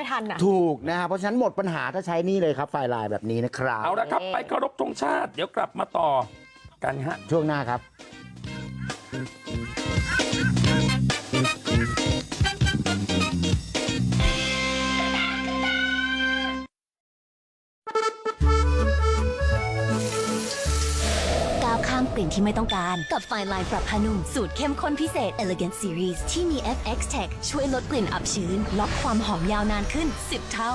ไม่ทันอะ ถูกนะครับเพราะฉะนั้นหมดปัญหาถ้าใช้นี่เลยครับไฟล์ไลน์แบบนี้นะครับเอาละครับ ไปเคารพธงชาติ เดี๋ยวกลับมาต่อกันฮะ ช่วงหน้าครับก้าามกลิ่นที่ไม่ต้องการ กับไฟลายปรับผ้านุ่ม สูตรเข้มข้นพิเศษ Elegant Series ที่มี FX Tech ช่วยลดกลิ่นอับชื้น ล็อกความหอมยาวนานขึ้น 10 เท่า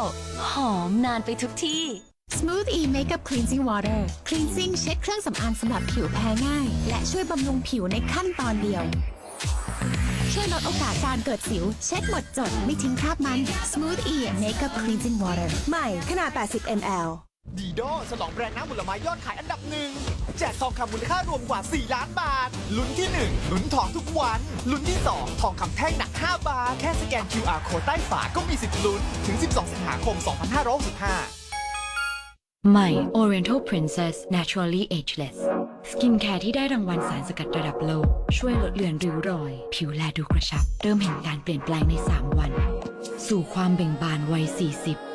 หอมนานไปทุกที่ Smooth E Makeup Cleansing Water Cleansing เช็ดเครื่องสำอางสำหรับผิวแพ้ง่าย และช่วยบำรุงผิวในขั้นตอนเดียว ช่วยลดโอกาสการเกิดสิว เช็ดหมดจดไม่ทิ้งคราบมัน Smooth E Makeup Cleansing Water ใหม่ขนาด 80 ml ดีโดฉลองแบรนด์น้ำผลไม้ยอดขายอันดับหนึ่งแจกทองคำมูลค่ารวมกว่า 4 ล้านบาท ลุ้นที่ 1 ลุ้นทองทุกวัน ลุ้นที่ 2 ทองคำแท่งหนัก 5 บาท แค่สแกน QR โค้ดใต้ฝาก็มีสิทธิ์ลุ้น ถึง 12 สิงหาคม 2565ใหม่ Oriental Princess Naturally Ageless สกินแคร์ที่ได้รางวัลสารสกัดระดับโลก ช่วยลดเลือนริ้วรอย ผิวแลดูกระชับ เริ่มเห็นการเปลี่ยนแปลงใน 3 วัน สู่ความเบ่งบานวัย 40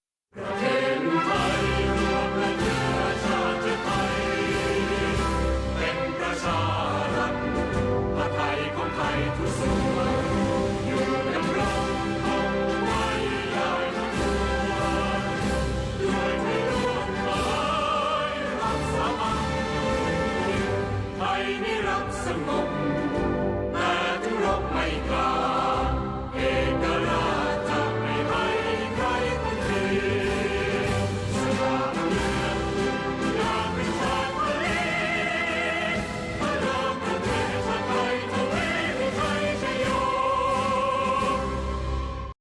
Christmas.